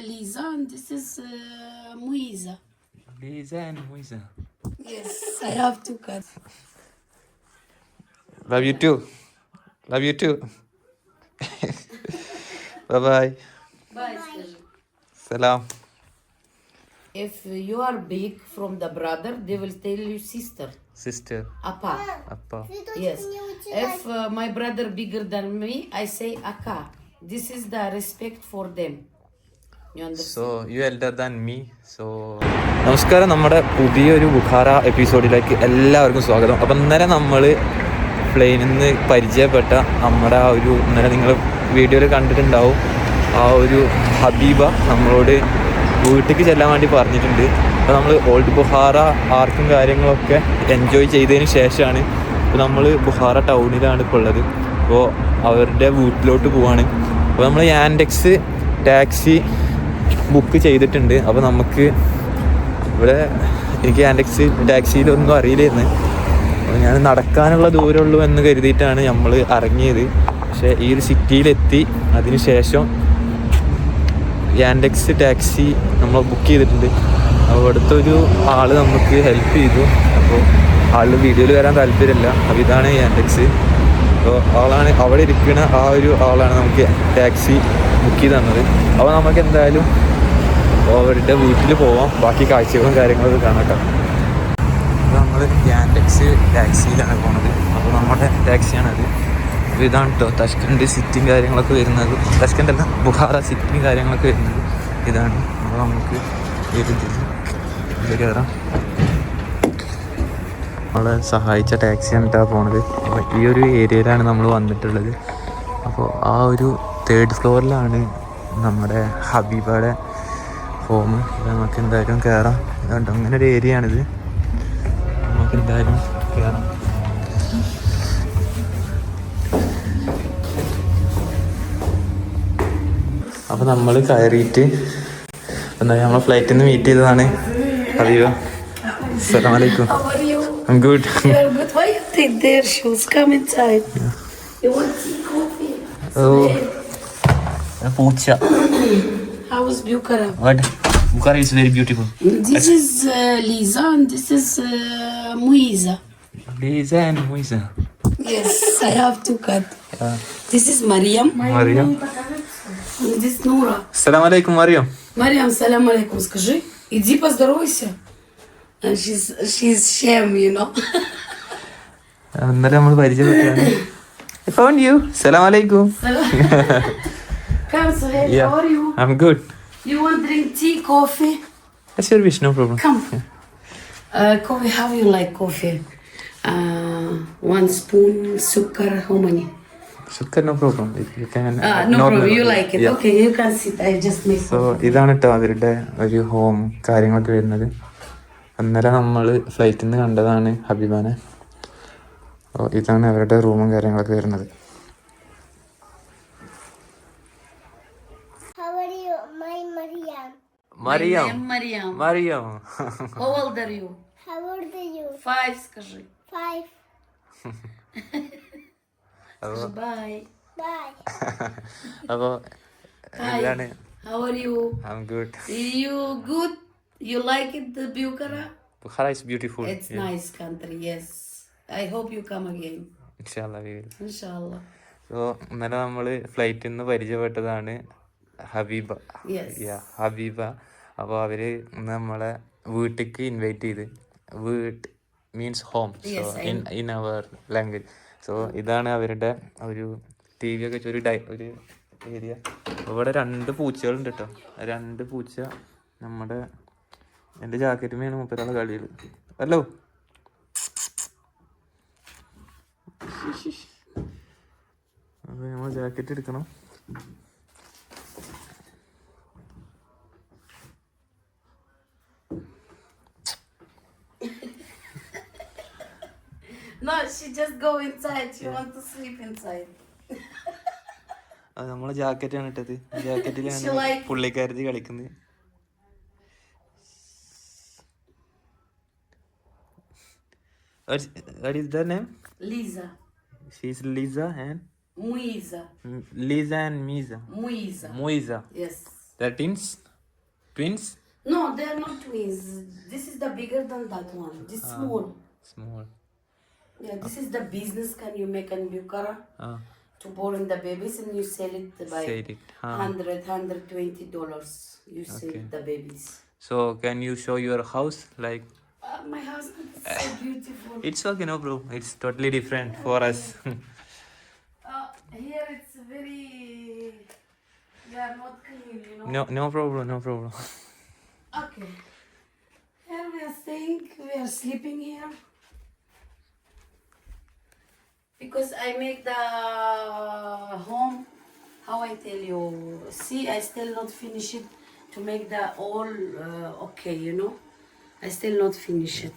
Lisa and this is uh, Muiza. Lisa and Muiza. Yes, I have two cats. Love you too. Love you too. bye bye. Bye. Salam. If you are big from the brother, they will tell you sister. Sister. Apa. Apa. Yes. If uh, my brother bigger than me, I say akka. This is the respect for them. You understand? So you elder than me so നമസ്കാരം. നമ്മുടെ പുതിയൊരു ബുഖാറ എപ്പിസോഡിലേക്ക് എല്ലാവർക്കും സ്വാഗതം. അപ്പം ഇന്നലെ നമ്മൾ പ്ലെയിനിൽ നിന്ന് പരിചയപ്പെട്ട നമ്മുടെ ആ ഒരു ഇന്നലെ നിങ്ങൾ വീഡിയോയിൽ കണ്ടിട്ടുണ്ടാവും. ആ ഒരു ഹബീബ നമ്മളോട് വീട്ടിലേക്ക് ചെല്ലാൻ വേണ്ടി പറഞ്ഞിട്ടുണ്ട്. അപ്പോൾ നമ്മൾ ഓൾഡ് ബുഹാറ ആർക്കും കാര്യങ്ങളൊക്കെ എൻജോയ് ചെയ്തതിന് ശേഷമാണ് ഇപ്പോൾ നമ്മൾ ബുഹാറ ടൗണിലാണ് ഇപ്പോൾ ഉള്ളത്. അപ്പോൾ അവരുടെ വീട്ടിലോട്ട് പോവാണ്. അപ്പോൾ നമ്മൾ ആൻഡെക്സ് ടാക്സി ബുക്ക് ചെയ്തിട്ടുണ്ട്. അപ്പോൾ നമുക്ക് ഇവിടെ എനിക്ക് ആൻഡക്സി ടാക്സിയിലൊന്നും അറിയില്ലായിരുന്നു. അപ്പോൾ ഞാൻ നടക്കാനുള്ള ദൂരമുള്ളൂ എന്ന് കരുതിയിട്ടാണ് നമ്മൾ ഇറങ്ങിയത്. പക്ഷേ ഈ ഒരു സിറ്റിയിലെത്തി. അതിനുശേഷം ശേഷം യാൻഡെക്സ് ടാക്സി നമ്മൾ ബുക്ക് ചെയ്തിട്ടുണ്ട്. അപ്പോൾ ഇവിടുത്തെ ഒരു ആൾ നമുക്ക് ഹെൽപ്പ് ചെയ്തു. അപ്പോൾ ആൾ വീഡിയോയിൽ വരാൻ താല്പര്യമില്ല. അപ്പോൾ ഇതാണ് ആൻഡക്സ് അപ്പോൾ ആളാണ് അവിടെ ഇരിക്കുന്ന ആ ഒരു ആളാണ് നമുക്ക് ടാക്സി ബുക്ക് ചെയ്ത് തന്നത്. അപ്പോൾ നമുക്ക് എന്തായാലും അവരുടെ വീട്ടിൽ പോവാം. ബാക്കി കാഴ്ചകളും കാര്യങ്ങളൊക്കെ കാണാം നമ്മൾ യാൻഡെക്സ് ടാക്സിയിലാണ് പോണത്. അപ്പോൾ നമ്മുടെ ടാക്സിയാണത് അപ്പോൾ ഇതാണ് കേട്ടോ തഷ്കണ്ട് സിറ്റിയും കാര്യങ്ങളൊക്കെ വരുന്നത്. തഷ്കണ്ട് അല്ല ബുഹാറ സിറ്റിയും കാര്യങ്ങളൊക്കെ വരുന്നത്. ഇതാണ് അപ്പോൾ നമുക്ക് കയറാം നമ്മളെ സഹായിച്ച ടാക്സിയാണ് കേട്ടോ പോണത്. അപ്പോൾ ഈ ഒരു ഏരിയയിലാണ് നമ്മൾ വന്നിട്ടുള്ളത്. അപ്പോൾ ആ ഒരു തേർഡ് ഫ്ലോറിലാണ് നമ്മുടെ ഹബീബയുടെ ഹോം നമുക്ക് എന്തായാലും കയറാം അതുകൊണ്ട് അങ്ങനെ ഒരു ഏരിയ ആണിത് നമുക്ക് എന്തായാലും കയറാം അപ്പോൾ നമ്മൾ കയറിയിട്ട് എന്താ നമ്മളെ ഫ്ലൈറ്റിൽ നിന്ന് മീറ്റ് ചെയ്തതാണ് ഹബീബ അസ്സലാം വലൈക്കും How are you? I'm good. Yeah, but why you take their shoes? Come inside. You want tea, coffee? Oh. പൂച്ച How is Bukhara? What? Bukhara is very beautiful. This is uh, Lisa and this is uh, Muiza. Lisa and Muisa. Yes, I have two cats. Yeah. This is Mariam. Mariam. And this is Nura. Assalamu alaikum, Mariam. Mariam, салям алейкум, скажи. Иди поздоровайся. And she's, she's shame, you know. ഇന്നലെ നമ്മൾ പരിചയപ്പെട്ടാണ് I found you. Assalamu alaikum. Come, Sohail. Yeah. how are you? I'm good. You want drink tea, coffee? That's your wish, no problem. Come. Yeah. Uh, coffee, how you like coffee? Uh, one spoon, sugar, how many? Sugar, no problem. You can. Uh, no problem, you like it. Yeah. Okay, you can sit. I just make So ഇതാണ് കേട്ടോ അവരുടെ ഒരു home കാര്യങ്ങളൊക്കെ വരുന്നത് അന്നേരം നമ്മൾ ഫ്ലൈറ്റിൽ നിന്ന് കണ്ടതാണ് ഹബീബാനെ ഇതാണ് അവരുടെ റൂമും കാര്യങ്ങളൊക്കെ വരുന്നത് How are you? My Mariam. Mariam Mariam. Mariam How old are you? How old are you? Five, скажи. Five. അപ്പോൾ Bye. Bye. അപ്പോൾ Hi. ഇതാണ് How are you? I am good You good? You like it, the Bukhara? Bukhara is beautiful It's nice country, yes. I hope you come again. Inshallah. So ഇന്നലെ നമ്മൾ ഫ്ലൈറ്റിൽ നിന്ന് പരിചയപ്പെട്ടതാണ് ഹബീബ. ഹബീബ. അപ്പോൾ അവർ നമ്മളെ വീട്ടിലേക്ക് ഇൻവൈറ്റ് ചെയ്ത്. വീട്ട് means home so in in our language so ഇതാണ് അവരുടെ ഒരു ടി വി ഒക്കെ ഒരു ഡൈ ഒരു ഏരിയ ഇവിടെ രണ്ട് പൂച്ചകളുണ്ട് കേട്ടോ രണ്ട് പൂച്ച നമ്മുടെ എന്റെ ജാക്കറ്റുമേണ് മുപ്പരാളെ കളിയിൽ. ഹലോ അപ്പോൾ നമ്മൾ ജാക്കറ്റ് എടുക്കണം. No, she just go inside. She want to sleep inside. അത് നമ്മളെ ജാക്കറ്റാണ് ഇട്ടത് She ജാക്കറ്റിലാണ് like- പുള്ളിക്കാരത്തി കളിക്കുന്നത് What what is the name? Lisa. She's Lisa and Muiza. M- Lisa and Misa. Muiza. Moisa. Yes. That means twins No, they are not twins. This is the bigger than that one. This small. Small yeah, this is the business can you make in Bukhara. Ah. To born the babies and you sell it by Sell it, huh. 100, 120 dollars. You sell the babies. So can you show your house? Like Uh, my house is so beautiful. it's okay, no bro. It's totally different for us. Uh, here it's very. They are not clean, you know. no, no problem, no problem. Okay. Here we are staying, we are sleeping here. Because I make the home. How I tell you? See, I still not finish it to make the all uh, okay. You know, I still not finish it.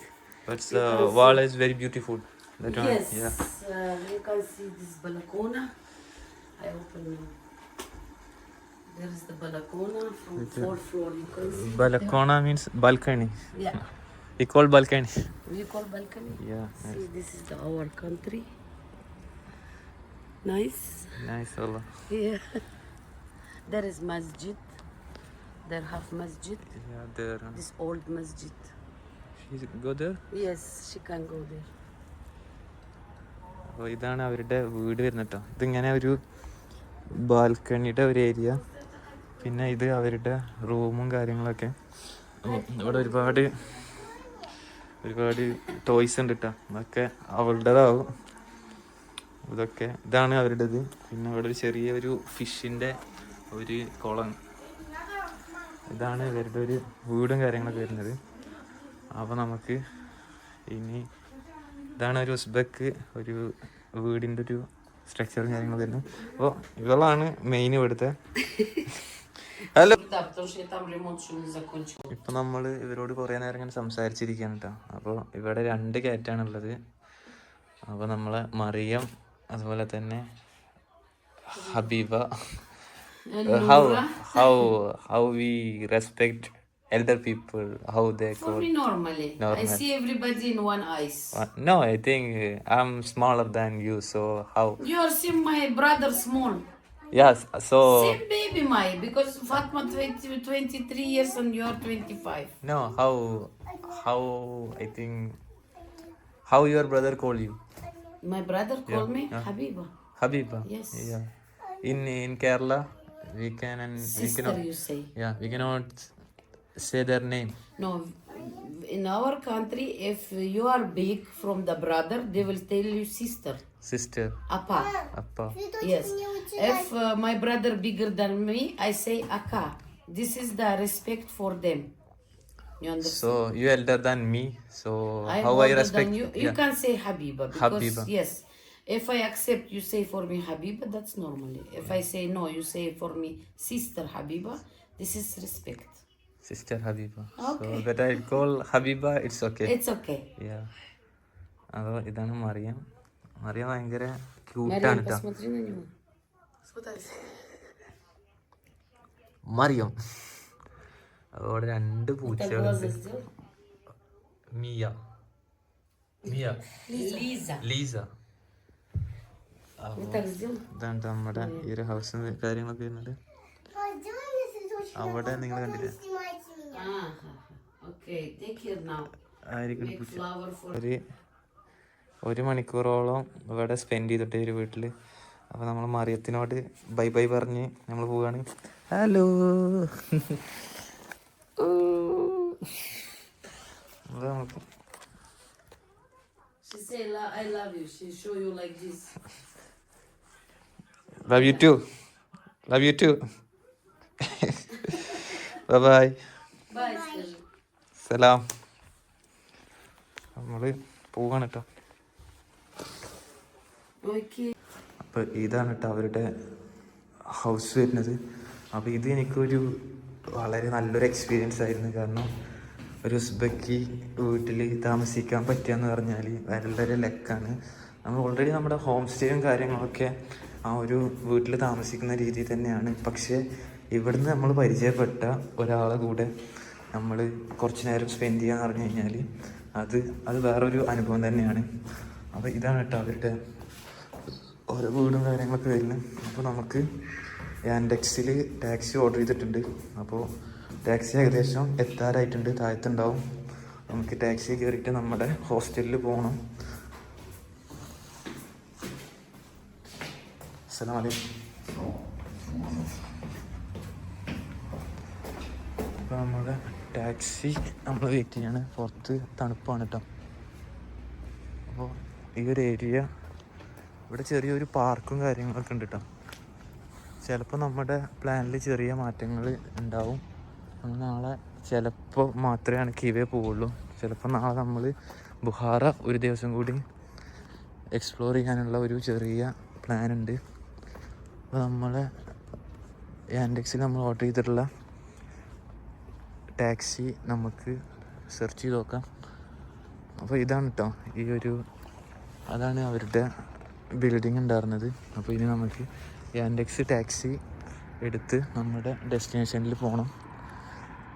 But the wall is very beautiful. That one, yes. yeah. Uh, you can see this balcona. I open now. There is the balcona from fourth floor. You can see. Balcona means balcony. Yeah. We call balcony. We call balcony. Yeah, See, this is the, our country. Nice. nice Allah. Yeah. there is masjid. There have masjid. Yeah, there. This old masjid. She go there. Yes, she can go there. അപ്പോൾ ഇതാണ് അവരുടെ വീട് വരുന്നത് കേട്ടോ ഇതിങ്ങനെ ഒരു ബാൽക്കണിയുടെ ഒരു area പിന്നെ ഇത് അവരുടെ റൂമും കാര്യങ്ങളൊക്കെ ഇവിടെ ഒരുപാട് ഒരുപാട് ടോയ്സ് ഉണ്ട് കേട്ടോ അതൊക്കെ അവളുടേതാവും ഇതൊക്കെ ഇതാണ് അവരുടേത്. പിന്നെ ഇവിടെ ഒരു ചെറിയ ഒരു ഫിഷിന്റെ ഒരു കുളം. ഇതാണ് ഇവരുടെ ഒരു വീടും കാര്യങ്ങളൊക്കെ വരുന്നത്. അപ്പോൾ നമുക്ക് ഇനി ഇതാണ് ഒരു ഉസ്ബക്ക് ഒരു വീടിന്റെ ഒരു സ്ട്രക്ചറും കാര്യങ്ങളും വരുന്നത്. അപ്പോൾ ഇവളാണ് മെയിൻ ഇവിടുത്തെ. ഹലോ. ഇപ്പം നമ്മൾ ഇവരോട് കുറേ നേരം ഇങ്ങനെ സംസാരിച്ചിരിക്കുകയാണ് കേട്ടോ അപ്പോൾ ഇവിടെ രണ്ട് ക്യാറ്റാണുള്ളത് അപ്പോൾ നമ്മളെ മറിയം അതുപോലെ തന്നെ ഹബീബ how how how we respect elder people how they For me, normally. I Normal. see everybody in one eyes. No I think I'm smaller than you so how You are seeing my brother small. Yes so Same baby, my. Because Fatma 20, 23 years and you are 25. No, how how I think how your brother call you? My brother called me. Habiba. Habiba. Yes. Yeah. In in Kerala we can and we Sister, cannot you say. yeah, we cannot say their name. No, in our country, if you are big from the brother, they will tell you sister, Sister. appa. Appa. Yes. If uh, my brother bigger than me, I say akka. This is the respect for them. You understand? So you elder than me, so I'm how I older respect than you. You yeah. can say Habiba because Habiba. yes, if I accept you say for me Habiba, that's normally. If I say no, you say for me sister Habiba. This is respect. Sister Habiba. Okay. So that I call Habiba, it's okay. It's okay. yeah. അപ്പോൾ ഇതാണ് മറിയം മറിയം ഭയങ്കര ക്യൂട്ടാണ് Mariam, കേട്ടോ посмотри на него. മറിയം അവിടെ രണ്ട് പൂച്ചകളുണ്ട് Miya. Miya. Lisa. നമ്മുടെ ഈ ഒരു house കാര്യങ്ങളൊക്കെ വരുന്നത്. അവിടെ നിങ്ങൾ കണ്ടില്ല? ഒരു ഒരു മണിക്കൂറോളം ഇവിടെ സ്പെൻഡ് ചെയ്തിട്ട് ഒരു വീട്ടിൽ അപ്പോൾ നമ്മൾ മറിയത്തിനോട് ബൈ ബൈ പറഞ്ഞ് നമ്മൾ പോവാണ്. Hello She say, I love you. She show you like this. Love you too. Love you too. bye bye. Bye. സലാം നമ്മൾ പോവാണ് കേട്ടോ അപ്പോൾ ഇതാണ് കേട്ടോ അവരുടെ ഹൗസ് വരുന്നത് അപ്പോൾ ഇത് എനിക്കൊരു വളരെ നല്ലൊരു എക്സ്പീരിയൻസ് ആയിരുന്നു കാരണം ഒരു ഉസ്ബക്കി വീട്ടിൽ താമസിക്കാൻ പറ്റുക എന്ന് പറഞ്ഞാൽ വളരെ ലക്കാണ്. നമ്മൾ ഓൾറെഡി നമ്മുടെ ഹോം സ്റ്റേയും കാര്യങ്ങളൊക്കെ ആ ഒരു വീട്ടിൽ താമസിക്കുന്ന രീതി തന്നെയാണ്. പക്ഷേ ഇവിടുന്ന് നമ്മൾ പരിചയപ്പെട്ട ഒരാളെ കൂടെ നമ്മൾ കുറച്ച് നേരം സ്പെൻഡ് ചെയ്യാന്ന് പറഞ്ഞു കഴിഞ്ഞാൽ അത് അത് വേറൊരു അനുഭവം തന്നെയാണ്. അപ്പോൾ ഇതാണ് കേട്ടോ അവരുടെ ഓരോ വീടും കാര്യങ്ങളൊക്കെ വരുന്നത്. അപ്പോൾ നമുക്ക് ആൻഡെക്സിൽ ടാക്സി ഓർഡർ ചെയ്തിട്ടുണ്ട്. അപ്പോൾ ടാക്സി ഏകദേശം എത്താറായിട്ടുണ്ട്. താഴത്തുണ്ടാവും. നമുക്ക് ടാക്സി കയറിയിട്ട് നമ്മുടെ ഹോസ്റ്റലിൽ പോകണം അലൈക്കും. അപ്പോൾ നമ്മുടെ ടാക്സി നമ്മൾ വെയിറ്റ് ചെയ്യാണ്. പുറത്ത് തണുപ്പാണ് കേട്ടോ അപ്പോൾ ഈ ഒരു ഏരിയ ഇവിടെ ചെറിയൊരു പാർക്കും കാര്യങ്ങളൊക്കെ ഉണ്ട് കേട്ടോ ചിലപ്പോൾ നമ്മുടെ പ്ലാനിൽ ചെറിയ മാറ്റങ്ങൾ ഉണ്ടാവും. നാളെ ചിലപ്പോൾ മാത്രമേ കിവേ പോവുള്ളൂ. ചിലപ്പോൾ നാളെ നമ്മൾ ബുഹാറ ഒരു ദിവസം കൂടി എക്സ്പ്ലോർ ചെയ്യാനുള്ള ഒരു ചെറിയ പ്ലാൻ ഉണ്ട്. അപ്പോൾ നമ്മളെ ആൻഡെക്സിൽ നമ്മൾ ഓർഡർ ചെയ്തിട്ടുള്ള ടാക്സി നമുക്ക് സെർച്ച് ചെയ്ത് നോക്കാം. അപ്പോൾ ഇതാണ് കേട്ടോ ഈ ഒരു അതാണ് അവരുടെ ബിൽഡിംഗ് ഉണ്ടായിരുന്നത്. അപ്പോൾ ഇനി നമുക്ക് ആൻഡെക്സ് ടാക്സി എടുത്ത് നമ്മുടെ ഡെസ്റ്റിനേഷനിൽ പോകണം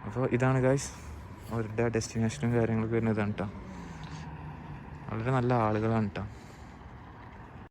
അപ്പോൾ ഇതാണ് ഗായ്സ് അവരുടെ ഡെസ്റ്റിനേഷനും കാര്യങ്ങളൊക്കെ വരുന്നതാണ് കേട്ടോ വളരെ നല്ല ആളുകളാണ് കേട്ടോ